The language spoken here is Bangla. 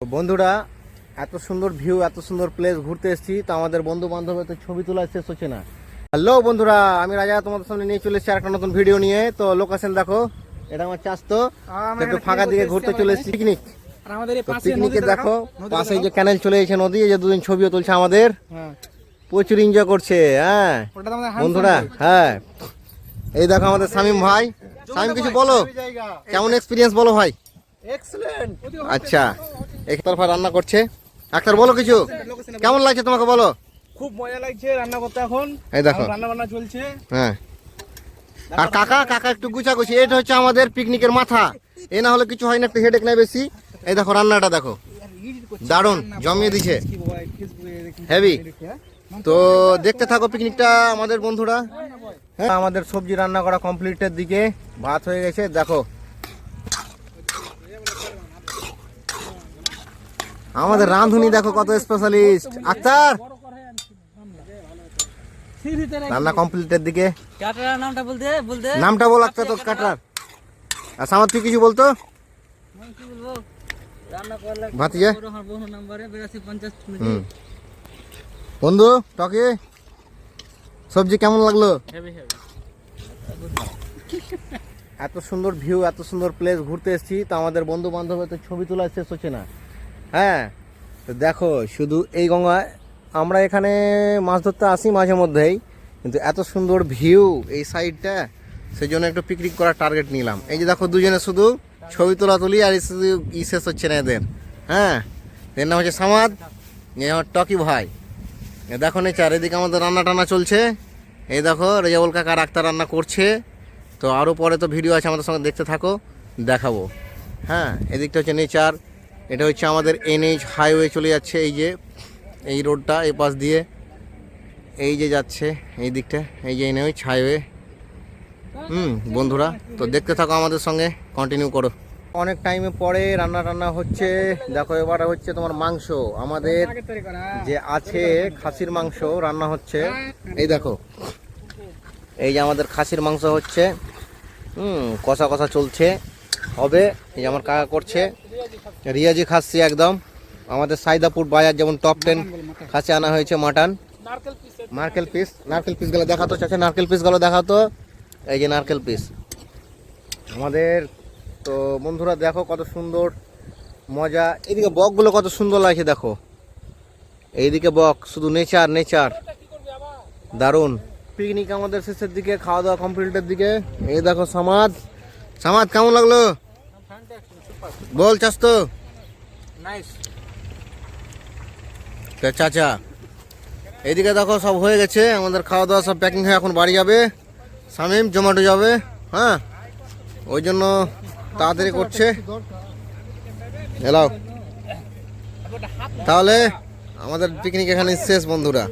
বন্ধুরা এত সুন্দর ভিউ এত সুন্দর প্লেস ঘুরতে এসেছি তো আমাদের বন্ধু বান্ধবের তো ছবি তোলা শেষ হচ্ছে না। হ্যালো বন্ধুরা আমি রাজা তোমাদের সামনে নিয়ে চলে এসেছি আর একটা নতুন ভিডিও নিয়ে। তো লোকেশন দেখো এটা আমার চাষ তো একটু ফাঁকা দিকে ঘুরতে চলে এসেছি পিকনিক পিকনিকে দেখো পাশে যে ক্যানেল চলে এসেছে নদী যে দুদিন ছবিও তুলছে আমাদের। হ্যাঁ। প্রচুর এনজয় করছে হ্যাঁ। বন্ধুরা হ্যাঁ। এই দেখো আমাদের শামিম ভাই। শামিম কিছু বলো? কেমন এক্সপিরিয়েন্স বলো ভাই? আচ্ছা। এক তরফা রান্না করছে। আক্তার বলো কিছু। কেমন লাগছে তোমাকে বলো? খুব মজা লাগছে রান্না করতে এখন। এই দেখো। রান্না বান্না চলছে। হ্যাঁ। আর কাকা কাকা একটু গুছাগুছি। এটা হচ্ছে আমাদের পিকনিকের মাথা। এ না হলে কিছু হয় না একটু হেডেক নাই বেশি। এই দেখো রান্নাটা দেখো। দারুণ জমিয়ে দিছে। হেভি? তো দেখতে থাকো পিকনিকটা আমাদের বন্ধুরা। হ্যাঁ আমাদের সবজি রান্না করা কমপ্লিটের দিকে। ভাত হয়ে গেছে দেখো। আমাদের রাঁধুনি দেখো কত স্পেশালিস্ট আক্তার! রান্না কমপ্লিটের দিকে। নামটা বলতে বলতে। নামটা বল আক্তার তো কাটার আর সামার তুই কিছু বলতো? ভাতিজা? বন্ধু টকে সবজি কেমন লাগল? এত সুন্দর ভিউ এত সুন্দর প্লেস ঘুরতে এসেছি তো আমাদের বন্ধু বান্ধবের তো ছবি তোলা শেষ হচ্ছে না। হ্যাঁ তো দেখো, শুধু এই গঙ্গায় আমরা এখানে মাছ ধরতে আসি মাঝে মধ্যেই, কিন্তু এত সুন্দর ভিউ এই সাইডটা সেই জন্য একটু পিকনিক করার টার্গেট নিলাম। এই যে দেখো, দুজনে শুধু ছবি তোলা তুলি আর শুধু ই শেষ হচ্ছে না এদের। হ্যাঁ এর নাম হচ্ছে সামাদ, এ আমার টকি ভাই। দেখো নেচার এদিকে আমাদের রান্না টান্না চলছে। এই দেখো, রেজাবুল কাকা আক্তার রান্না করছে। তো আরও পরে তো ভিডিও আছে, আমাদের সঙ্গে দেখতে থাকো, দেখাবো। হ্যাঁ এদিকটা হচ্ছে নেচার। এটা হচ্ছে আমাদের এনএইচ হাইওয়ে চলে যাচ্ছে, এই যে, এই রোডটা, এই পাশ দিয়ে। এই যে যাচ্ছে, এই দিকটা, এই যে এনএইচ হাইওয়ে হুম, বন্ধুরা, তো দেখতে থাকো আমাদের সঙ্গে কন্টিনিউ করো। অনেক টাইমে পরে রান্না টান্না হচ্ছে, দেখো এবার হচ্ছে তোমার মাংস। আমাদের যে আছে খাসির মাংস, রান্না হচ্ছে। এই দেখো, এই যে আমাদের খাসির মাংস হচ্ছে। হুম, কষা কষা চলছে। হবে, এই যে আমার কাকা করছে। রিয়াজি খাসি একদম। আমাদের সাইদাপুর বাজার যেমন টপ টেন খাসি আনা হয়েছে মাটন। নারকেল পিস নারকেল পিস নারকেল পিসগুলো দেখাতো চাচা, নারকেল পিসগুলো দেখাতো। এই যে নারকেল পিস আমাদের তো বন্ধুরা দেখো কত সুন্দর মজা। এদিকে বকগুলো কত সুন্দর লাগছে দেখো। এইদিকে বক, শুধু নেচার নেচার দারুণ। পিকনিক আমাদের শেষের দিকে, খাওয়া দাওয়া কমপ্লিটের দিকে। এই দেখো সমাজ। সমাজ কেমন লাগল? বল চাস তো চাচা এইদিকে দেখো সব হয়ে গেছে আমাদের খাওয়া দাওয়া সব প্যাকিং হয়ে এখন বাড়ি যাবে। সামিম জোম্যাটো যাবে হ্যাঁ? ওই জন্য তাড়াতাড়ি করছে। এলাও। তাহলে আমাদের পিকনিক এখানে শেষ বন্ধুরা।